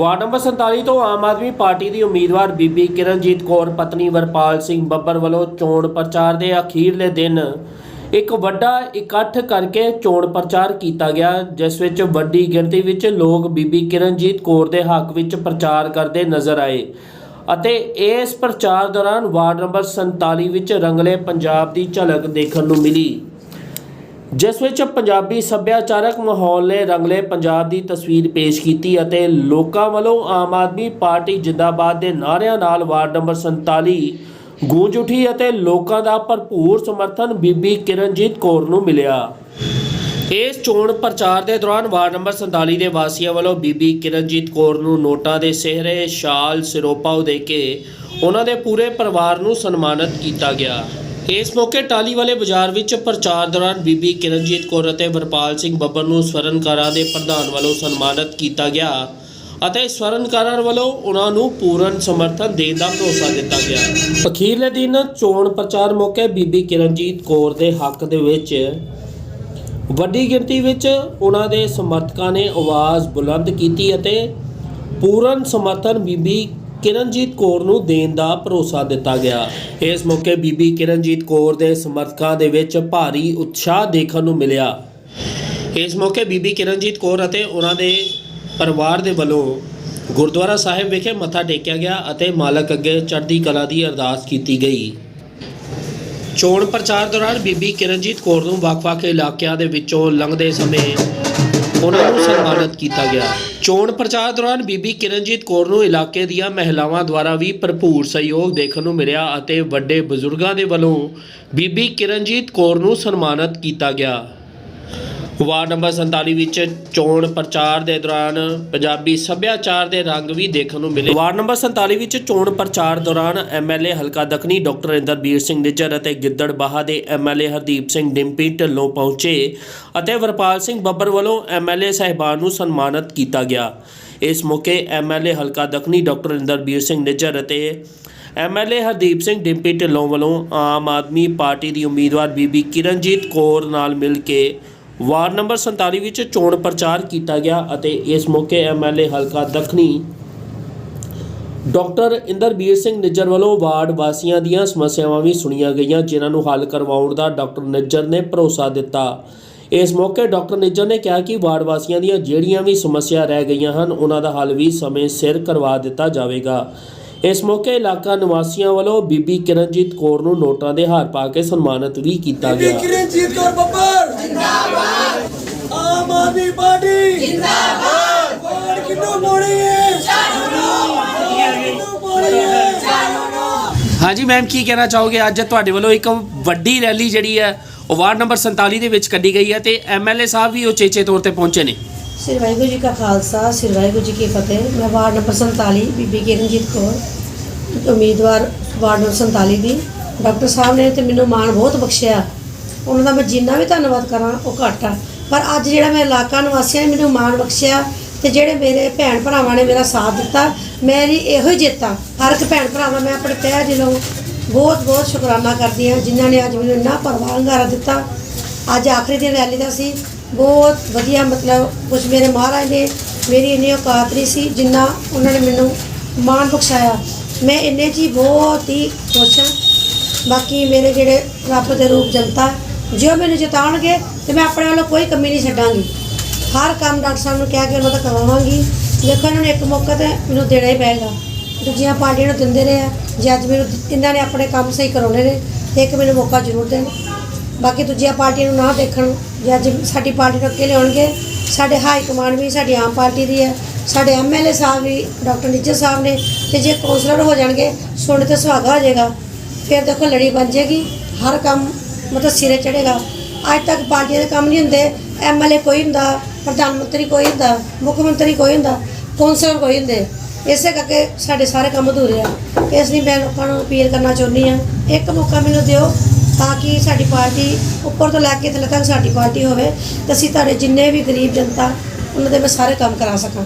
Ward number 47 ਤੋਂ ਆਮ Aadmi party ਦੀ ਉਮੀਦਵਾਰ ਬੀਬੀ ਕਿਰਨਜੀਤ ਕੌਰ, ਪਤਨੀ ਵਰਪਾਲ ਸਿੰਘ ਬੱਬਰ ਵੱਲੋਂ ਚੋਣ ਪ੍ਰਚਾਰ ਦੇ ਅਖੀਰਲੇ ਦਿਨ ਇੱਕ ਵੱਡਾ ਇਕੱਠ ਕਰਕੇ ਚੋਣ ਪ੍ਰਚਾਰ ਕੀਤਾ ਗਿਆ, ਜਿਸ ਵਿੱਚ ਵੱਡੀ ਗਿਣਤੀ ਵਿੱਚ ਲੋਕ ਬੀਬੀ ਕਿਰਨਜੀਤ ਕੌਰ ਦੇ ਹੱਕ ਵਿੱਚ ਪ੍ਰਚਾਰ ਕਰਦੇ ਨਜ਼ਰ ਆਏ ਅਤੇ ਇਸ ਪ੍ਰਚਾਰ ਦੌਰਾਨ ਵਾਰਡ ਨੰਬਰ 47 ਵਿੱਚ ਰੰਗਲੇ ਪੰਜਾਬ ਦੀ ਝਲਕ ਦੇਖਣ ਨੂੰ ਮਿਲੀ। ਜਿਸ ਵਿੱਚ ਪੰਜਾਬੀ ਸੱਭਿਆਚਾਰਕ ਮਾਹੌਲ ਨੇ ਰੰਗਲੇ ਪੰਜਾਬ ਦੀ ਤਸਵੀਰ ਪੇਸ਼ ਕੀਤੀ ਅਤੇ ਲੋਕਾਂ ਵੱਲੋਂ ਆਮ ਆਦਮੀ ਪਾਰਟੀ ਜਿੰਦਾਬਾਦ ਦੇ ਨਾਅਰਿਆਂ ਨਾਲ ਵਾਰਡ ਨੰਬਰ 47 ਗੂੰਜ ਉਠੀ ਅਤੇ ਲੋਕਾਂ ਦਾ ਭਰਪੂਰ ਸਮਰਥਨ ਬੀਬੀ ਕਿਰਨਜੀਤ ਕੌਰ ਨੂੰ ਮਿਲਿਆ। ਇਸ ਚੋਣ ਪ੍ਰਚਾਰ ਦੇ ਦੌਰਾਨ ਵਾਰਡ ਨੰਬਰ 47 ਦੇ ਵਾਸੀਆਂ ਵੱਲੋਂ ਬੀਬੀ ਕਿਰਨਜੀਤ ਕੌਰ ਨੂੰ ਨੋਟਾਂ ਦੇ ਸਿਹਰੇ, ਸ਼ਾਲ, ਸਿਰੋਪਾ ਦੇ ਕੇ ਉਹਨਾਂ ਦੇ ਪੂਰੇ ਪਰਿਵਾਰ ਨੂੰ ਸਨਮਾਨਿਤ ਕੀਤਾ ਗਿਆ। ਇਸ ਮੌਕੇ ਟਾਲੀ ਵਾਲੇ ਬਾਜ਼ਾਰ ਵਿੱਚ ਪ੍ਰਚਾਰ ਦੌਰਾਨ ਬੀਬੀ ਕਿਰਨਜੀਤ ਕੌਰ ਅਤੇ ਵਰਪਾਲ ਸਿੰਘ ਬੱਬਰ ਨੂੰ ਸਵਰਨਕਾਰਾਂ ਦੇ ਪ੍ਰਧਾਨ ਵੱਲੋਂ ਸਨਮਾਨਿਤ ਕੀਤਾ ਗਿਆ ਅਤੇ ਸਵਰਨਕਾਰਾਂ ਵੱਲੋਂ ਉਹਨਾਂ ਨੂੰ ਪੂਰਨ ਸਮਰਥਨ ਦੇਣ ਦਾ ਭਰੋਸਾ ਦਿੱਤਾ ਗਿਆ। ਅਖੀਰਲੇ ਦਿਨ ਚੋਣ ਪ੍ਰਚਾਰ ਮੌਕੇ ਬੀਬੀ ਕਿਰਨਜੀਤ ਕੌਰ ਦੇ ਹੱਕ ਦੇ ਵਿੱਚ ਵੱਡੀ ਗਿਣਤੀ ਵਿੱਚ ਉਹਨਾਂ ਦੇ ਸਮਰਥਕਾਂ ਨੇ ਆਵਾਜ਼ ਬੁਲੰਦ ਕੀਤੀ ਅਤੇ ਪੂਰਨ ਸਮਰਥਨ ਬੀਬੀ ਕਿਰਨਜੀਤ ਕੌਰ ਨੂੰ ਦੇਣ ਦਾ ਭਰੋਸਾ ਦਿੱਤਾ ਗਿਆ। ਇਸ ਮੌਕੇ ਬੀਬੀ ਕਿਰਨਜੀਤ ਕੌਰ ਦੇ ਸਮਰਥਕਾਂ ਦੇ ਵਿੱਚ ਭਾਰੀ ਉਤਸ਼ਾਹ ਦੇਖਣ ਨੂੰ ਮਿਲਿਆ। ਇਸ ਮੌਕੇ ਬੀਬੀ ਕਿਰਨਜੀਤ ਕੌਰ ਅਤੇ ਉਹਨਾਂ ਦੇ ਪਰਿਵਾਰ ਦੇ ਵੱਲੋਂ ਗੁਰਦੁਆਰਾ ਸਾਹਿਬ ਵਿਖੇ ਮੱਥਾ ਟੇਕਿਆ ਗਿਆ ਅਤੇ ਮਾਲਕ ਅੱਗੇ ਚੜ੍ਹਦੀ ਕਲਾ ਦੀ ਅਰਦਾਸ ਕੀਤੀ ਗਈ। ਚੋਣ ਪ੍ਰਚਾਰ ਦੌਰਾਨ ਬੀਬੀ ਕਿਰਨਜੀਤ ਕੌਰ ਨੂੰ ਵੱਖ-ਵੱਖ ਇਲਾਕਿਆਂ ਦੇ ਵਿੱਚੋਂ ਲੰਘਦੇ ਸਮੇਂ ਉਹਨਾਂ ਨੂੰ ਸਨਮਾਨਿਤ ਕੀਤਾ ਗਿਆ। ਚੋਣ ਪ੍ਰਚਾਰ ਦੌਰਾਨ ਬੀਬੀ ਕਿਰਨਜੀਤ ਕੌਰ ਨੂੰ ਇਲਾਕੇ ਦੀਆਂ ਮਹਿਲਾਵਾਂ ਦੁਆਰਾ ਵੀ ਭਰਪੂਰ ਸਹਿਯੋਗ ਦੇਖਣ ਨੂੰ ਮਿਲਿਆ ਅਤੇ ਵੱਡੇ ਬਜ਼ੁਰਗਾਂ ਦੇ ਵੱਲੋਂ ਬੀਬੀ ਕਿਰਨਜੀਤ ਕੌਰ ਨੂੰ ਸਨਮਾਨਿਤ ਕੀਤਾ ਗਿਆ। ਵਾਰਡ ਨੰਬਰ 47 ਵਿੱਚ ਚੋਣ ਪ੍ਰਚਾਰ ਦੇ ਦੌਰਾਨ ਪੰਜਾਬੀ ਸੱਭਿਆਚਾਰ ਦੇ ਰੰਗ ਵੀ ਦੇਖਣ ਨੂੰ ਮਿਲੇ। ਵਾਰਡ ਨੰਬਰ 47 ਵਿੱਚ ਚੋਣ ਪ੍ਰਚਾਰ ਦੌਰਾਨ ਐਮਐਲਏ ਹਲਕਾ ਦਖਣੀ ਡਾਕਟਰ ਇੰਦਰਬੀਰ ਸਿੰਘ ਨਿੱਜਰ ਅਤੇ ਗਿੱਦੜਬਾਹਾ ਦੇ ਐਮਐਲਏ ਹਰਦੀਪ ਸਿੰਘ ਡਿੰਪੀ ਢਿੱਲੋਂ ਪਹੁੰਚੇ ਅਤੇ ਵਰਪਾਲ ਸਿੰਘ ਬੱਬਰ ਵੱਲੋਂ ਐਮਐਲਏ ਸਹਿਬਾਨ ਨੂੰ ਸਨਮਾਨਿਤ ਕੀਤਾ ਗਿਆ। ਇਸ ਮੌਕੇ ਐਮਐਲਏ ਹਲਕਾ ਦਖਣੀ ਡਾਕਟਰ ਇੰਦਰਬੀਰ ਸਿੰਘ ਨਿੱਜਰ ਅਤੇ ਐਮਐਲਏ ਹਰਦੀਪ ਸਿੰਘ ਡਿੰਪੀ ਢਿੱਲੋਂ ਵੱਲੋਂ ਆਮ ਆਦਮੀ ਪਾਰਟੀ ਦੀ ਉਮੀਦਵਾਰ ਬੀਬੀ ਕਿਰਨਜੀਤ ਕੌਰ ਨਾਲ ਮਿਲ ਕੇ ਵਾਰਡ ਨੰਬਰ 47 ਵਿੱਚ ਚੋਣ ਪ੍ਰਚਾਰ ਕੀਤਾ ਗਿਆ ਅਤੇ ਇਸ ਮੌਕੇ ਐਮਐਲਏ ਹਲਕਾ ਦੱਖਣੀ ਡਾਕਟਰ ਇੰਦਰਬੀਰ ਸਿੰਘ ਨਿੱਜਰ ਵੱਲੋਂ ਵਾਰਡ ਵਾਸੀਆਂ ਦੀਆਂ ਸਮੱਸਿਆਵਾਂ ਵੀ ਸੁਣੀਆਂ ਗਈਆਂ, ਜਿਨ੍ਹਾਂ ਨੂੰ ਹੱਲ ਕਰਵਾਉਣ ਦਾ ਡਾਕਟਰ ਨਿੱਜਰ ਨੇ ਭਰੋਸਾ ਦਿੱਤਾ। ਇਸ ਮੌਕੇ ਡਾਕਟਰ ਨਿੱਜਰ ਨੇ ਕਿਹਾ ਕਿ ਵਾਰਡ ਵਾਸੀਆਂ ਦੀਆਂ ਜਿਹੜੀਆਂ ਵੀ ਸਮੱਸਿਆ ਰਹਿ ਗਈਆਂ ਹਨ, ਉਹਨਾਂ ਦਾ ਹੱਲ ਵੀ ਸਮੇਂ ਸਿਰ ਕਰਵਾ ਦਿੱਤਾ ਜਾਵੇਗਾ। ਇਸ ਮੌਕੇ ਇਲਾਕਾ ਨਿਵਾਸੀਆਂ ਵੱਲੋਂ ਬੀਬੀ ਕਿਰਨਜੀਤ ਕੌਰ ਨੂੰ ਨੋਟਾਂ ਦੇ ਹਾਰ ਪਾ ਕੇ ਸਨਮਾਨਿਤ ਵੀ ਕੀਤਾ ਗਿਆ। ਕਿਰਨਜੀਤ ਕੌਰ ਬੱਬਰ! ਜਿੰਦਾਬਾਦ! ਆਮ ਆਦਮੀ ਪਾਰਟੀ! ਜਿੰਦਾਬਾਦ! ਕਿੰਨੂੰ ਮੋੜੀ ਹੈ ਕਿੰਨੂੰ ਮੋੜੀ ਹੈ ਹਾਂਜੀ ਮੈਮ ਕੀ ਕਹਿਣਾ ਚਾਹੋਗੇ? ਅੱਜ ਤੁਹਾਡੇ ਵੱਲੋਂ ਇੱਕ ਵੱਡੀ ਰੈਲੀ ਜਿਹੜੀ ਹੈ ਉਹ ਵਾਰਡ ਨੰਬਰ 47 ਦੇ ਵਿੱਚ ਕੱਢੀ ਗਈ ਹੈ ਤੇ ਐਮਐਲਏ ਸਾਹਿਬ ਵੀ ਉਚੇਚੇ ਤੌਰ ਤੇ ਪਹੁੰਚੇ ਨੇ। ਸ੍ਰੀ ਵਾਹਿਗੁਰੂ ਜੀ ਕਾ ਖਾਲਸਾ, ਸ੍ਰੀ ਵਾਹਿਗੁਰੂ ਜੀ ਕੀ ਫਤਿਹ। ਮੈਂ ਵਾਰਡ ਨੰਬਰ 47 ਬੀਬੀ ਕਿਰਨਜੀਤ ਕੌਰ, ਉਮੀਦਵਾਰ ਵਾਰਡ ਨੰਬਰ 47 ਦੀ। ਡਾਕਟਰ ਸਾਹਿਬ ਨੇ ਤੇ ਮੈਨੂੰ ਮਾਣ ਬਹੁਤ ਬਖਸ਼ਿਆ। ਉਹਨਾਂ ਦਾ ਮੈਂ ਜਿੰਨਾ ਵੀ ਧੰਨਵਾਦ ਕਰਾਂ, ਉਹ ਘੱਟ ਆ। ਪਰ ਅੱਜ ਜਿਹੜਾ ਮੈਂ ਇਲਾਕਾ ਨਿਵਾਸੀਆਂ ਨੇ ਮੈਨੂੰ ਮਾਣ ਬਖਸ਼ਿਆ ਤੇ ਜਿਹੜੇ ਮੇਰੇ ਭੈਣ ਭਰਾਵਾਂ ਨੇ ਮੇਰਾ ਸਾਥ ਦਿੱਤਾ ਮੇਰੀ ਇਹੋ ਹੀ ਜਿੱਤ ਹਰ ਇੱਕ ਭੈਣ ਭਰਾ ਦਾ ਮੈਂ ਆਪਣੇ ਤਹਿ ਦਿਲੋਂ ਬਹੁਤ ਬਹੁਤ ਸ਼ੁਕਰਾਨਾ ਕਰਦੀ ਹਾਂ ਜਿਨ੍ਹਾਂ ਨੇ ਅੱਜ ਮੈਨੂੰ ਇੰਨਾ ਪਰਵਾਹ ਹੰਗਾਰਾ ਦਿੱਤਾ। ਅੱਜ ਆਖਰੀ ਦਿਨ ਰੈਲੀ ਦਾ ਸੀ। ਬਹੁਤ ਵਧੀਆ, ਮਤਲਬ ਕੁਝ ਮੇਰੇ ਮਹਾਰਾਜ ਨੇ ਮੇਰੀ ਇੰਨੀ ਔਕਾਤ ਨਹੀਂ ਸੀ ਜਿੰਨਾ ਉਹਨਾਂ ਨੇ ਮੈਨੂੰ ਮਾਣ ਬਖਸ਼ਾਇਆ। ਮੈਂ ਇੰਨੇ 'ਚ ਹੀ ਬਹੁਤ ਹੀ ਖੁਸ਼ ਹਾਂ। ਬਾਕੀ ਮੇਰੇ ਜਿਹੜੇ ਰੱਬ ਦੇ ਰੂਪ ਜਨਤਾ, ਜੇ ਉਹ ਮੈਨੂੰ ਜਿਤਾਉਣਗੇ ਤੇ ਮੈਂ ਆਪਣੇ ਵੱਲੋਂ ਕੋਈ ਕਮੀ ਨਹੀਂ ਛੱਡਾਂਗੀ। ਹਰ ਕੰਮ ਡਾਕਟਰ ਸਾਹਿਬ ਨੂੰ ਕਹਿ ਕੇ ਉਹਨਾਂ ਦਾ ਕਰਵਾਵਾਂਗੀ। ਦੇਖੋ, ਇਹਨਾਂ ਨੂੰ ਇੱਕ ਮੌਕਾ ਤੇ ਮੈਨੂੰ ਦੇਣਾ ਹੀ ਪਏਗਾ। ਦੂਜੀਆਂ ਪਾਰਟੀਆਂ ਨੂੰ ਦਿੰਦੇ ਰਹੇ ਆ। ਜੇ ਅੱਜ ਮੈਨੂੰ ਇਹਨਾਂ ਨੇ ਆਪਣੇ ਕੰਮ ਸਹੀ ਕਰਾਉਣੇ ਨੇ, ਤੇ ਇੱਕ ਮੈਨੂੰ ਮੌਕਾ ਜ਼ਰੂਰ ਦੇਣ। ਬਾਕੀ ਦੂਜੀਆਂ ਪਾਰਟੀਆਂ ਨੂੰ ਨਾ ਦੇਖਣ ਜੇ ਅੱਜ ਸਾਡੀ ਪਾਰਟੀ ਨੂੰ ਅੱਗੇ ਲਿਆਉਣਗੇ, ਸਾਡੇ ਹਾਈ ਕਮਾਂਡ ਵੀ ਸਾਡੀ ਆਮ ਪਾਰਟੀ ਦੀ ਹੈ। ਸਾਡੇ ਐਮਐਲਏ ਸਾਹਿਬ ਵੀ, ਡਾਕਟਰ ਨਿੱਜਰ ਸਾਹਿਬ ਨੇ, ਤੇ ਜੇ ਕੌਂਸਲਰ ਹੋ ਜਾਣਗੇ ਸੁਣ ਤੇ ਸੁਹਾਗਾ ਹੋ ਜਾਏਗਾ। ਫਿਰ ਦੇਖੋ ਲੜੀ ਬਣ ਜਾਏਗੀ, ਹਰ ਕੰਮ ਮਤਲਬ ਸਿਰੇ ਚੜੇਗਾ ਅੱਜ ਤੱਕ ਪਾਰਟੀਆਂ ਦੇ ਕੰਮ ਨਹੀਂ ਹੁੰਦੇ ਐਮਐਲਏ ਕੋਈ ਹੁੰਦਾ, ਪ੍ਰਧਾਨ ਮੰਤਰੀ ਕੋਈ ਹੁੰਦਾ, ਮੁੱਖ ਮੰਤਰੀ ਕੋਈ ਹੁੰਦਾ, ਕੌਂਸਲਰ ਕੋਈ ਹੁੰਦੇ। ਇਸੇ ਕਰਕੇ ਸਾਡੇ ਸਾਰੇ ਕੰਮ ਅਧੂਰੇ ਆ। ਇਸ ਲਈ ਮੈਂ ਲੋਕਾਂ ਨੂੰ ਅਪੀਲ ਕਰਨਾ ਚਾਹੁੰਦੀ ਆ ਇੱਕ ਮੌਕਾ ਮੈਨੂੰ ਦਿਓ ਤਾਂ ਕਿ ਸਾਡੀ ਪਾਰਟੀ ਉੱਪਰ ਤੋਂ ਲੈ ਕੇ ਥੱਲੇ ਤੱਕ ਸਾਡੀ ਪਾਰਟੀ ਹੋਵੇ ਤੇ ਅਸੀਂ ਤੁਹਾਡੇ ਜਿੰਨੇ ਵੀ ਗਰੀਬ ਜਨਤਾ, ਉਹਨਾਂ ਦੇ ਮੈਂ ਸਾਰੇ ਕੰਮ ਕਰਾ ਸਕਾਂ।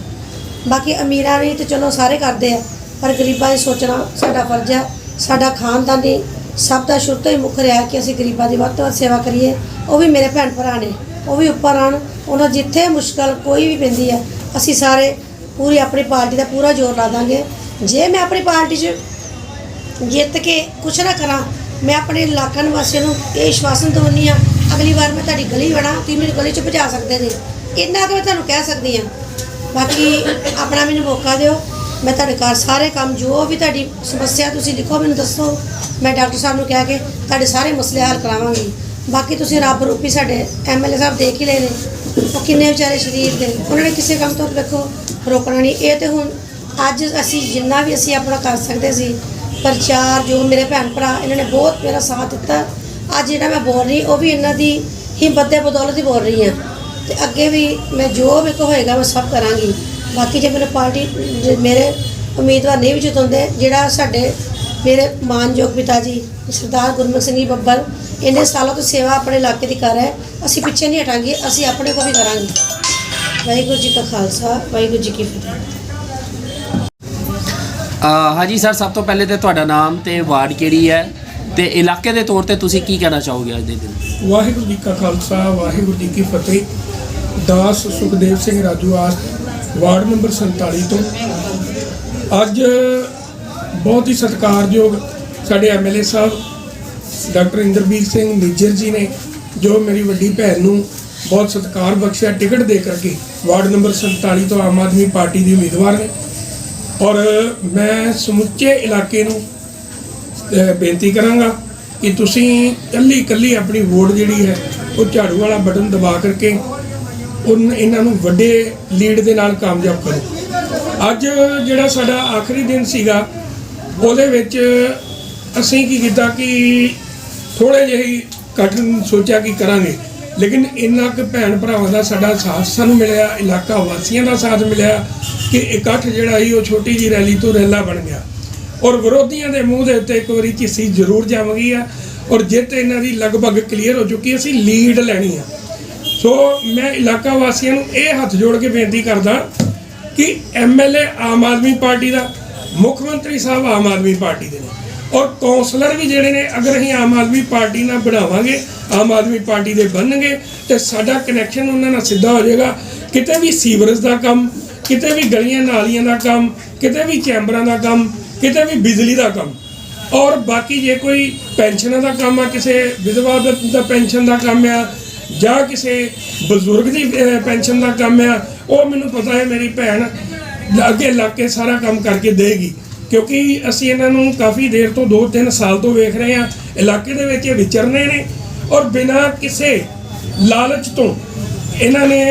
ਬਾਕੀ ਅਮੀਰਾਂ ਨੇ ਤੇ ਚਲੋ ਸਾਰੇ ਕਰਦੇ ਆ, ਪਰ ਗਰੀਬਾਂ ਦੀ ਸੋਚਣਾ ਸਾਡਾ ਫਰਜ਼ ਹੈ ਸਾਡਾ ਖਾਨਦਾਨੀ ਸਭ ਦਾ ਸ਼ੁਰੂ ਤੋਂ ਹੀ ਮੁੱਖ ਰਿਹਾ ਕਿ ਅਸੀਂ ਗਰੀਬਾਂ ਦੀ ਵੱਧ ਤੋਂ ਵੱਧ ਸੇਵਾ ਕਰੀਏ। ਉਹ ਵੀ ਮੇਰੇ ਭੈਣ ਭਰਾ ਨੇ, ਉਹ ਵੀ ਉੱਪਰ ਆਣ ਉਹਨਾਂ ਜਿੱਥੇ ਮੁਸ਼ਕਲ ਕੋਈ ਵੀ ਪੈਂਦੀ ਹੈ ਅਸੀਂ ਸਾਰੇ ਪੂਰੀ ਆਪਣੀ ਪਾਰਟੀ ਦਾ ਪੂਰਾ ਜ਼ੋਰ ਲਾ ਦਾਂਗੇ। ਜੇ ਮੈਂ ਆਪਣੀ ਪਾਰਟੀ 'ਚ ਜਿੱਤ ਕੇ ਕੁਛ ਨਾ ਕਰਾਂ ਮੈਂ ਆਪਣੇ ਇਲਾਕਾ ਨਿਵਾਸੀਆਂ ਨੂੰ ਇਹ ਵਿਸ਼ਵਾਸਨ ਦਿਵਾਉਂਦੀ ਆ ਅਗਲੀ ਵਾਰ ਮੈਂ ਤੁਹਾਡੀ ਗਲੀ ਵੜਾਂ ਤੁਸੀਂ ਮੈਨੂੰ ਗਲੀ 'ਚ ਭਜਾ ਸਕਦੇ ਨੇ। ਇੰਨਾ ਕਿ ਮੈਂ ਤੁਹਾਨੂੰ ਕਹਿ ਸਕਦੀ ਆ ਬਾਕੀ ਆਪਣਾ ਮੈਨੂੰ ਮੌਕਾ ਦਿਓ। ਮੈਂ ਤੁਹਾਡੇ ਘਰ ਸਾਰੇ ਕੰਮ, ਜੋ ਵੀ ਤੁਹਾਡੀ ਸਮੱਸਿਆ ਤੁਸੀਂ ਲਿਖੋ, ਮੈਨੂੰ ਦੱਸੋ। ਮੈਂ ਡਾਕਟਰ ਸਾਹਿਬ ਨੂੰ ਕਹਿ ਕੇ ਤੁਹਾਡੇ ਸਾਰੇ ਮਸਲੇ ਹੱਲ ਕਰਾਵਾਂਗੀ। ਬਾਕੀ ਤੁਸੀਂ ਰੱਬ ਰੂਪੀ ਸਾਡੇ ਐਮਐਲਏ ਸਾਹਿਬ ਦੇਖ ਹੀ ਲਏ ਨੇ। ਉਹ ਕਿੰਨੇ ਵਿਚਾਰੇ ਸ਼ਰੀਰ ਦੇ। ਉਹਨਾਂ ਨੇ ਕਿਸੇ ਕੰਮ ਤੋਂ ਵੇਖੋ ਰੋਕਣਾ ਨਹੀਂ। ਇਹ ਤੇ ਹੁਣ ਅੱਜ ਅਸੀਂ ਜਿੰਨਾ ਵੀ ਅਸੀਂ ਆਪਣਾ ਕਰ ਸਕਦੇ ਸੀ ਪ੍ਰਚਾਰ ਜੋ ਮੇਰੇ ਭੈਣ ਭਰਾ, ਇਹਨਾਂ ਨੇ ਬਹੁਤ ਮੇਰਾ ਸਾਥ ਦਿੱਤਾ। ਅੱਜ ਜਿਹੜਾ ਮੈਂ ਬੋਲ ਰਹੀ, ਉਹ ਵੀ ਇਹਨਾਂ ਦੀ ਹਿੰਮਤ ਦੇ ਬਦੌਲਤ ਹੀ ਬੋਲ ਰਹੀ ਹਾਂ। ਤੇ ਅੱਗੇ ਵੀ ਮੈਂ ਜੋ ਮੇਰੇ ਕੋਲ ਹੋਏਗਾ, ਮੈਂ ਸਭ ਕਰਾਂਗੀ। ਬਾਕੀ ਜੇ ਮੈਨੂੰ ਪਾਰਟੀ, ਜੇ ਮੇਰੇ ਉਮੀਦਵਾਰ ਨਹੀਂ ਵੀ ਜਿਤਾਉਂਦੇ ਜਿਹੜਾ ਸਾਡੇ ਮੇਰੇ ਮਾਨਯੋਗ ਪਿਤਾ ਜੀ, ਸਰਦਾਰ ਗੁਰਮੁਖ ਸਿੰਘ ਜੀ ਬੱਬਰ ਇੰਨੇ ਸਾਲਾਂ ਤੋਂ ਸੇਵਾ ਆਪਣੇ ਇਲਾਕੇ ਦੀ ਕਰ ਹੈ। ਅਸੀਂ ਪਿੱਛੇ ਨਹੀਂ ਹਟਾਂਗੇ, ਅਸੀਂ ਆਪਣੇ ਕੋ ਵੀ ਕਰਾਂਗੇ। ਵਾਹਿਗੁਰੂ ਜੀ ਕਾ ਖਾਲਸਾ, ਵਾਹਿਗੁਰੂ ਜੀ ਕੀ ਫਤਿਹ। ਹਾਂਜੀ ਸਰ, ਸਭ ਤੋਂ ਪਹਿਲੇ ਤੇ ਤੁਹਾਡਾ ਨਾਮ ਤੇ ਵਾਰਡ ਕਿਹੜੀ ਹੈ ਤੇ ਇਲਾਕੇ ਦੇ ਤੌਰ ਤੇ ਤੁਸੀਂ ਕੀ ਕਹਿਣਾ ਚਾਹੋਗੇ ਅੱਜ ਦੇ ਦਿਨ? ਵਾਹਿਗੁਰੂ ਜੀ ਕਾ ਖਾਲਸਾ, ਵਾਹਿਗੁਰੂ ਜੀ ਕੀ ਫਤਿਹ। ਦਾਸ ਸੁਖਦੇਵ ਸਿੰਘ ਰਾਜੂ ਆਸ ਵਾਰਡ ਨੰਬਰ 47 ਤੋਂ। ਅੱਜ ਬਹੁਤ ਹੀ ਸਤਿਕਾਰਯੋਗ ਸਾਡੇ ਐਮਐਲਏ ਸਾਹਿਬ, ਡਾਕਟਰ ਇੰਦਰਬੀਰ ਸਿੰਘ ਨਿੱਜਰ ਜੀ ਨੇ, ਜੋ ਮੇਰੀ ਵੱਡੀ ਭੈਣ ਨੂੰ ਬਹੁਤ ਸਤਿਕਾਰ ਬਖਸ਼ਿਆ, ਟਿਕਟ ਦੇ ਕਰਕੇ ਵਾਰਡ ਨੰਬਰ 47 ਤੋਂ ਆਮ ਆਦਮੀ ਪਾਰਟੀ ਦੀ ਉਮੀਦਵਾਰ ਨੇ। ਔਰ ਮੈਂ ਸਮੁੱਚੇ ਇਲਾਕੇ ਨੂੰ ਬੇਨਤੀ ਕਰਾਂਗਾ ਕਿ ਤੁਸੀਂ ਇਕੱਲੀ ਇਕੱਲੀ ਆਪਣੀ ਵੋਟ ਜਿਹੜੀ ਹੈ, ਉਹ ਝਾੜੂ ਵਾਲਾ ਬਟਨ ਦਬਾ ਕਰਕੇ ਉਨ, ਇਹਨਾਂ ਨੂੰ ਵੱਡੇ ਲੀਡ ਦੇ ਨਾਲ ਕਾਮਯਾਬ ਕਰੋ। ਅੱਜ ਜਿਹੜਾ ਸਾਡਾ ਆਖਰੀ ਦਿਨ ਸੀਗਾ, ਉਹਦੇ ਵਿੱਚ ਅਸੀਂ ਕੀ ਕੀਤਾ ਕਿ ਥੋੜੇ ਜਿਹੀ ਘੱਟ ਸੋਚਿਆ ਕਿ ਕਰਾਂਗੇ। ਲੇਕਿਨ ਇੰਨਾ ਕੁ ਭੈਣ ਭਰਾਵਾਂ ਦਾ ਸਾਡਾ ਸਾਥ ਸਾਨੂੰ ਮਿਲਿਆ, ਇਲਾਕਾ ਵਾਸੀਆਂ ਦਾ ਸਾਥ ਮਿਲਿਆ ਕਿ ਇਕੱਠ ਜਿਹੜਾ ਸੀ ਉਹ ਛੋਟੀ ਜੀ ਰੈਲੀ ਤੋਂ ਰੈਲਾ ਬਣ ਗਿਆ। ਔਰ ਵਿਰੋਧੀਆਂ ਦੇ ਮੂੰਹ ਦੇ ਉੱਤੇ ਇੱਕ ਵਾਰੀ ਝਿੱਸੀ ਜ਼ਰੂਰ ਜੰਮ ਗਈ ਆ ਔਰ ਜਿੱਤ ਇਹਨਾਂ ਦੀ ਲਗਭਗ ਕਲੀਅਰ ਹੋ ਚੁੱਕੀ ਅਸੀਂ ਲੀਡ ਲੈਣੀ ਆ। ਸੋ ਮੈਂ ਇਲਾਕਾ ਵਾਸੀਆਂ ਨੂੰ ਇਹ ਹੱਥ ਜੋੜ ਕੇ ਬੇਨਤੀ ਕਰਦਾ ਕਿ ਐਮਐਲਏ ਆਮ ਆਦਮੀ ਪਾਰਟੀ ਦਾ, ਮੁੱਖ ਮੰਤਰੀ ਸਾਹਿਬ ਆਮ ਆਦਮੀ ਪਾਰਟੀ ਦੇ ਨੇ। ਔਰ ਕੌਂਸਲਰ ਵੀ ਜਿਹੜੇ ਨੇ, ਅਗਰ ਅਸੀਂ ਆਮ ਆਦਮੀ ਪਾਰਟੀ ਨਾਲ ਬਣਾਵਾਂਗੇ, ਆਮ ਆਦਮੀ ਪਾਰਟੀ ਦੇ ਬਣਨਗੇ, ਤੇ ਸਾਡਾ ਕਨੈਕਸ਼ਨ ਉਹਨਾਂ ਨਾਲ ਸਿੱਧਾ ਹੋ ਜਾਏਗਾ। ਕਿਤੇ ਵੀ ਸੀਵਰੇਜ ਦਾ ਕੰਮ, ਕਿਤੇ ਵੀ ਗਲੀਆਂ ਨਾਲੀਆਂ ਦਾ ਕੰਮ, ਕਿਤੇ ਵੀ ਚੈਂਬਰਾਂ ਦਾ ਕੰਮ, ਕਿਤੇ ਵੀ ਬਿਜਲੀ ਦਾ ਕੰਮ, ਔਰ ਬਾਕੀ ਜੇ ਕੋਈ ਪੈਨਸ਼ਨਾਂ ਦਾ ਕੰਮ ਆ, ਕਿਸੇ ਵਿਧਵਾ ਦਾ ਪੈਨਸ਼ਨ ਦਾ ਕੰਮ ਆ, ਜਾਂ ਕਿਸੇ ਬਜ਼ੁਰਗ ਦੀ ਪੈਨਸ਼ਨ ਦਾ ਕੰਮ ਆ, ਉਹ ਮੈਨੂੰ ਪਤਾ ਹੈ ਮੇਰੀ ਭੈਣ ਅੱਗੇ ਲੱਗ ਕੇ ਸਾਰਾ ਕੰਮ ਕਰਕੇ ਦੇਗੀ। ਕਿਉਂਕਿ ਅਸੀਂ ਇਹਨਾਂ ਨੂੰ ਕਾਫੀ ਦੇਰ ਤੋਂ 2-3 ਸਾਲ ਤੋਂ ਵੇਖ ਰਹੇ ਹਾਂ, ਇਲਾਕੇ ਦੇ ਵਿੱਚ ਇਹ ਵਿਚਰਨੇ ਨੇ ਔਰ ਬਿਨਾਂ ਕਿਸੇ ਲਾਲਚ ਤੋਂ ਇਹਨਾਂ ਨੇ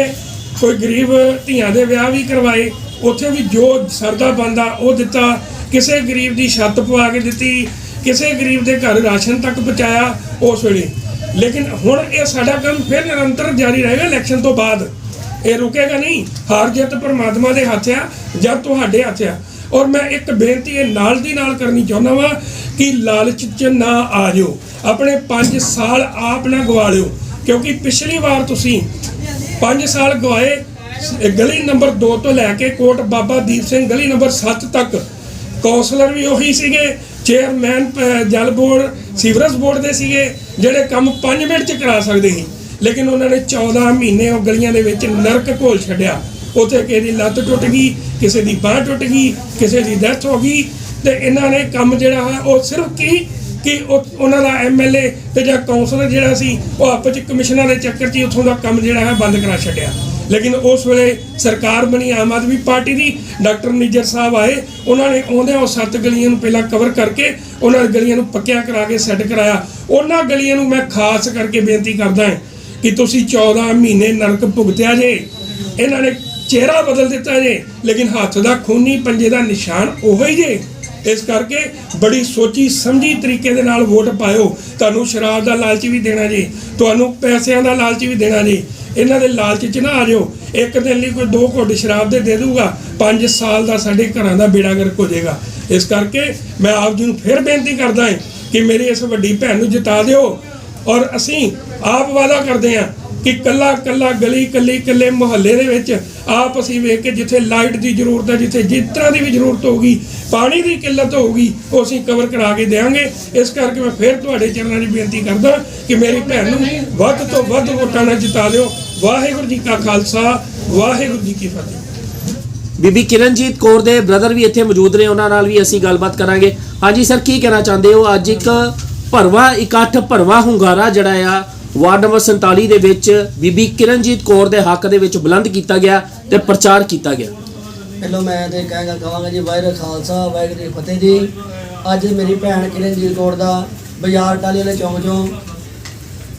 ਕੋਈ ਗਰੀਬ ਧੀਆਂ ਦੇ ਵਿਆਹ ਵੀ ਕਰਵਾਏ, ਉੱਥੇ ਵੀ ਜੋ ਸਰਦਾ ਬੰਦਾ ਉਹ ਦਿੱਤਾ, ਕਿਸੇ ਗਰੀਬ ਦੀ ਛੱਤ ਪਵਾ ਕੇ ਦਿੱਤੀ, ਕਿਸੇ ਗਰੀਬ ਦੇ ਘਰ ਰਾਸ਼ਨ ਤੱਕ ਪਹੁੰਚਾਇਆ ਉਸ ਵੇਲੇ। ਲੇਕਿਨ ਹੁਣ ਇਹ ਸਾਡਾ ਕੰਮ ਫਿਰ ਨਿਰੰਤਰ ਜਾਰੀ ਰਹੇਗਾ ਇਲੈਕਸ਼ਨ ਤੋਂ ਬਾਅਦ। ਇਹ ਰੁਕੇਗਾ ਨਹੀਂ, ਹਾਰ ਜਿੱਤ ਪਰਮਾਤਮਾ ਦੇ ਹੱਥ ਆ, ਜਾਂ ਤੁਹਾਡੇ ਹੱਥ ਆ। ਔਰ ਮੈਂ ਇੱਕ ਬੇਨਤੀ ਇਹ ਨਾਲ ਦੀ ਨਾਲ ਕਰਨੀ ਚਾਹੁੰਦਾ ਵਾਂ ਕਿ ਲਾਲਚ 'ਚ ਨਾ ਆ ਜਾਓ। ਆਪਣੇ 5 ਸਾਲ ਆਪ ਨਾ ਗਵਾ ਲਿਓ ਕਿਉਂਕਿ ਪਿਛਲੀ ਵਾਰ ਤੁਸੀਂ 5 ਸਾਲ ਗਵਾਏ ਗਲੀ ਨੰਬਰ 2 ਤੋਂ ਲੈ ਕੇ ਕੋਟ ਬਾਬਾ ਦੀਪ ਸਿੰਘ ਗਲੀ ਨੰਬਰ 7 ਤੱਕ। ਕੌਂਸਲਰ ਵੀ ਉਹੀ ਸੀਗੇ, ਚੇਅਰਮੈਨ ਜਲ ਬੋਰਡ, ਸੀਵਰੇਜ ਬੋਰਡ ਦੇ ਸੀਗੇ, ਜਿਹੜੇ ਕੰਮ 5 ਮਿੰਟ ਚ ਕਰਾ ਸਕਦੇ ਸੀ। ਲੇਕਿਨ ਉਹਨਾਂ ਨੇ 14 ਮਹੀਨੇ ਉਹ ਗਲੀਆਂ ਦੇ ਵਿੱਚ ਨਰਕ ਘੋਲ ਛੱਡਿਆ। ਉੱਥੇ ਕਿਸੇ ਦੀ ਲੱਤ ਟੁੱਟ ਗਈ, ਕਿਸੇ ਦੀ ਬਾਹ ਟੁੱਟ ਗਈ, ਕਿਸੇ ਦੀ ਡੈਥ ਹੋ ਗਈ। ਤੇ ਇਹਨਾਂ ਨੇ ਕੰਮ ਜਿਹੜਾ ਹੈ ਉਹ ਸਿਰਫ ਕੀ? ਕਿ ਉਹਨਾਂ ਦਾ ਐਮਐਲਏ ਤੇ ਜਾਂ ਕਾਉਂਸਲਰ ਜਿਹੜਾ ਸੀ, ਉਹ ਆਪਸ ਚ ਕਮਿਸ਼ਨਾਂ ਦੇ ਚੱਕਰ 'ਚ ਹੀ ਉੱਥੋਂ ਦਾ ਕੰਮ ਜਿਹੜਾ ਹੈ ਬੰਦ ਕਰਾ ਛੱਡਿਆ। ਲੇਕਿਨ ਉਸ ਵੇਲੇ ਸਰਕਾਰ ਬਣੀ, ਆਮ ਆਦਮੀ ਪਾਰਟੀ ਦੀ, ਡਾਕਟਰ ਨਿੱਜਰ ਸਾਹਿਬ ਆਏ। ਉਹਨਾਂ ਨੇ ਆਉਂਦਿਆਂ ਉਹ ਸੱਤ ਗਲੀਆਂ ਨੂੰ ਪਹਿਲਾਂ ਕਵਰ ਕਰਕੇ ਉਹਨਾਂ ਗਲੀਆਂ ਨੂੰ ਪੱਕਿਆ ਕਰਾ ਕੇ ਸੈੱਟ ਕਰਾਇਆ। ਉਹਨਾਂ ਗਲੀਆਂ ਨੂੰ ਮੈਂ ਖਾਸ ਕਰਕੇ ਬੇਨਤੀ ਕਰਦਾ ਹਾਂ ਕਿ ਤੁਸੀਂ 14 ਮਹੀਨੇ ਨਰਕ ਭੁਗਤਿਆ ਜੇ। ਇਹਨਾਂ ਨੇ ਚਿਹਰਾ ਬਦਲ ਦਿੱਤਾ ਜੇ, ਲੇਕਿਨ ਹੱਥ ਦਾ ਖੂਨੀ ਪੰਜੇ ਦਾ ਨਿਸ਼ਾਨ ਉਹੋ ਹੀ ਜੇ। ਇਸ ਕਰਕੇ ਬੜੀ ਸੋਚੀ ਸਮਝੀ ਤਰੀਕੇ ਦੇ ਨਾਲ ਵੋਟ ਪਾਇਓ। ਤੁਹਾਨੂੰ ਸ਼ਰਾਬ ਦਾ ਲਾਲਚ ਵੀ ਦੇਣਾ ਜੀ, ਤੁਹਾਨੂੰ ਪੈਸਿਆਂ ਦਾ ਲਾਲਚ ਵੀ ਦੇਣਾ ਜੀ। ਇਹਨਾਂ ਦੇ ਲਾਲਚ 'ਚ ਨਾ ਆ ਜਾਓ। ਇੱਕ ਦਿਨ ਲਈ ਕੋਈ ਦੋ ਘੁੱਟ ਸ਼ਰਾਬ ਦੇ ਦੇ ਦੂਗਾ। 5 ਸਾਲ ਦਾ ਸਾਡੇ ਘਰਾਂ ਦਾ ਬੇੜਾ ਗਰਕ ਹੋ ਜਾਏਗਾ। ਇਸ ਕਰਕੇ ਮੈਂ ਆਪ ਜੀ ਨੂੰ ਫਿਰ ਬੇਨਤੀ ਕਰਦਾ ਹਾਂ ਕਿ ਮੇਰੀ ਇਸ ਵੱਡੀ ਭੈਣ ਨੂੰ ਜਿਤਾ ਦਿਓ। ਔਰ ਅਸੀਂ ਆਪ ਵਾਅਦਾ ਕਰਦੇ ਹਾਂ ਕਿ ਕੱਲਾ ਕੱਲਾ ਗਲੀ ਕੱਲੀ ਕੱਲੇ ਮੁਹੱਲੇ ਦੇ ਵਿੱਚ ਆਪ ਅਸੀਂ ਵੇਖ ਕੇ ਜਿੱਥੇ ਲਾਈਟ ਦੀ ਜ਼ਰੂਰਤ ਹੈ ਜਿੱਥੇ ਜਿਸ ਤਰ੍ਹਾਂ ਦੀ ਵੀ ਜ਼ਰੂਰਤ ਹੋਊਗੀ ਪਾਣੀ ਦੀ ਕਿੱਲਤ ਹੋਊਗੀ ਉਹ ਅਸੀਂ ਕਵਰ ਕਰਾ ਕੇ ਦੇਵਾਂਗੇ ਇਸ ਕਰਕੇ ਮੈਂ ਫਿਰ ਤੁਹਾਡੇ ਚਰਨਾਂ 'ਚ ਬੇਨਤੀ ਕਰਦਾ ਕਿ ਮੇਰੀ ਭੈਣ ਨੂੰ ਵੱਧ ਤੋਂ ਵੱਧ ਵੋਟਾਂ ਨਾਲ ਜਿਤਾ ਦਿਓ ਵਾਹਿਗੁਰੂ ਜੀ ਕਾ ਖਾਲਸਾ ਵਾਹਿਗੁਰੂ ਜੀ ਕੀ ਫਤਿਹ। ਬੀਬੀ ਕਿਰਨਜੀਤ ਕੌਰ ਦੇ ਬ੍ਰਦਰ ਵੀ ਇੱਥੇ ਮੌਜੂਦ ਨੇ ਉਹਨਾਂ ਨਾਲ ਵੀ ਅਸੀਂ ਗੱਲਬਾਤ ਕਰਾਂਗੇ। ਹਾਂਜੀ ਸਰ ਕੀ ਕਹਿਣਾ ਚਾਹੁੰਦੇ ਹੋ? ਅੱਜ ਇੱਕ ਭਰਵਾ ਇਕੱਠ ਭਰਵਾ ਹੁੰਗਾਰਾ ਜਿਹੜਾ ਆ ਵਾਰਡ ਨੰਬਰ 47 ਦੇ ਵਿੱਚ ਬੀਬੀ ਕਿਰਨਜੀਤ ਕੌਰ ਦੇ ਹੱਕ ਦੇ ਵਿੱਚ ਬੁਲੰਦ ਕੀਤਾ ਗਿਆ ਤੇ ਪ੍ਰਚਾਰ ਕੀਤਾ ਗਿਆ। ਪਹਿਲਾਂ ਮੈਂ ਤੇ ਕਹਾਂਗਾ ਕਹਾਂਗਾ ਜੀ, ਵਾਹਿਗੁਰੂ ਖਾਲਸਾ, ਵਾਹਿਗੁਰੂ ਜੀ ਫਤਿਹ ਜੀ। ਅੱਜ ਮੇਰੀ ਭੈਣ ਕਿਰਨਜੀਤ ਕੌਰ ਦਾ ਬਾਜ਼ਾਰ ਟਾਲੀ ਵਾਲੇ ਚੌਂਕ ਚੋਂ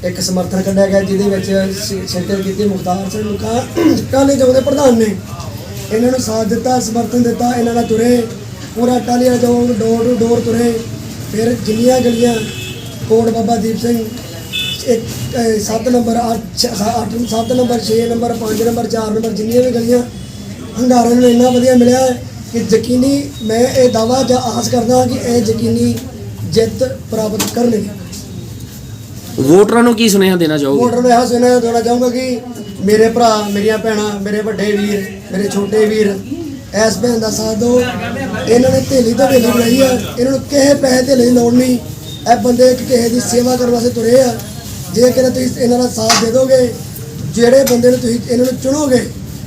ਇੱਕ ਸਮਰਥਨ ਕੱਢਿਆ ਗਿਆ, ਜਿਹਦੇ ਵਿੱਚ ਸ਼ਿ- ਸ਼ਿਰਕਤ ਕੀਤੀ ਮੁਖਤਾਰ ਸਿੰਘ ਮੁਖਾ ਟਾਲੀ ਚੌਂਕ ਦੇ ਪ੍ਰਧਾਨ ਨੇ। ਇਹਨਾਂ ਨੂੰ ਸਾਥ ਦਿੱਤਾ, ਸਮਰਥਨ ਦਿੱਤਾ, ਇਹਨਾਂ ਨਾਲ ਤੁਰੇ। ਪੂਰਾ ਟਾਲੀ ਵਾਲੇ ਚੌਂਕ, ਡੋਰ ਟੂ ਡੋਰ ਤੁਰੇ। ਫਿਰ ਜਿੰਨੀਆਂ ਗਲੀਆਂ, Kot Baba Deep Singh 7 number 8 7 number 6 number 5 number 4 number ਜਿੰਨੀਆਂ ਵੀ ਗਲੀਆਂ ਹੰਗਾਰਾ ਨੂੰ ਇੰਨਾ ਵਧੀਆ ਮਿਲਿਆ ਕਿ ਯਕੀਨੀ ਮੈਂ ਇਹ ਦਾਵਾ ਜਾਂ ਆਸ ਕਰਦਾ ਹਾਂ ਕਿ ਇਹ ਯਕੀਨੀ ਜਿੱਤ ਪ੍ਰਾਪਤ ਕਰਨਗੇ। ਵੋਟਰਾਂ ਨੂੰ ਕੀ ਸੁਨੇਹਾ ਦੇਣਾ ਚਾਹੋਗੇ? ਵੋਟਰ ਨੂੰ ਇਹ ਸੁਨੇਹਾ ਦੇਣਾ ਚਾਹੂੰਗਾ ਕਿ ਮੇਰੇ ਭਰਾ ਮੇਰੀਆਂ ਭੈਣਾਂ ਮੇਰੇ ਵੱਡੇ ਵੀਰ ਮੇਰੇ ਛੋਟੇ ਵੀਰ ਇਸ ਭੈਣ ਦਾ ਸਾਥ ਦਿਓ। ਇਹਨਾਂ ਨੇ ਢੇਲੀ ਤੋਂ ਢੇਲੀ ਬਣਾਈ ਆ ਇਹਨਾਂ ਨੂੰ ਕਿਸੇ ਪੈਸੇ ਢੇਲੇ ਦੀ ਲੋੜ ਨਹੀਂ। ਇਹ ਬੰਦੇ ਕਿਸੇ ਦੀ ਸੇਵਾ ਕਰਨ ਵਾਸਤੇ ਤੁਰੇ ਆ। ਜੇ ਕਿਤੇ ਤੁਸੀਂ ਇਹਨਾਂ ਦਾ ਸਾਥ ਦੇ ਦੋਗੇ, ਜਿਹੜੇ ਬੰਦੇ ਨੂੰ ਤੁਸੀਂ ਇਹਨਾਂ ਨੂੰ ਚੁਣੋਗੇ,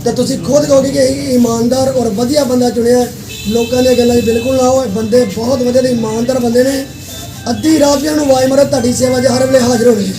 ਤਾਂ ਤੁਸੀਂ ਖੁਦ ਕਹੋਗੇ ਕਿ ਇਹ ਇਮਾਨਦਾਰ ਔਰ ਵਧੀਆ ਬੰਦਾ ਚੁਣਿਆ ਲੋਕਾਂ ਦੀਆਂ ਗੱਲਾਂ 'ਚ ਬਿਲਕੁਲ ਨਾ ਆਓ, ਇਹ ਬੰਦੇ ਬਹੁਤ ਵਧੀਆ ਤੇ ਇਮਾਨਦਾਰ ਬੰਦੇ ਨੇ। ਅੱਧੀ ਰਾਤ ਵੀ ਇਹਨਾਂ ਨੂੰ ਆਵਾਜ਼ ਮਾਰੋ, ਤੁਹਾਡੀ ਸੇਵਾ 'ਚ ਹਰ ਵੇਲੇ ਹਾਜ਼ਰ ਹੋਣਗੇ।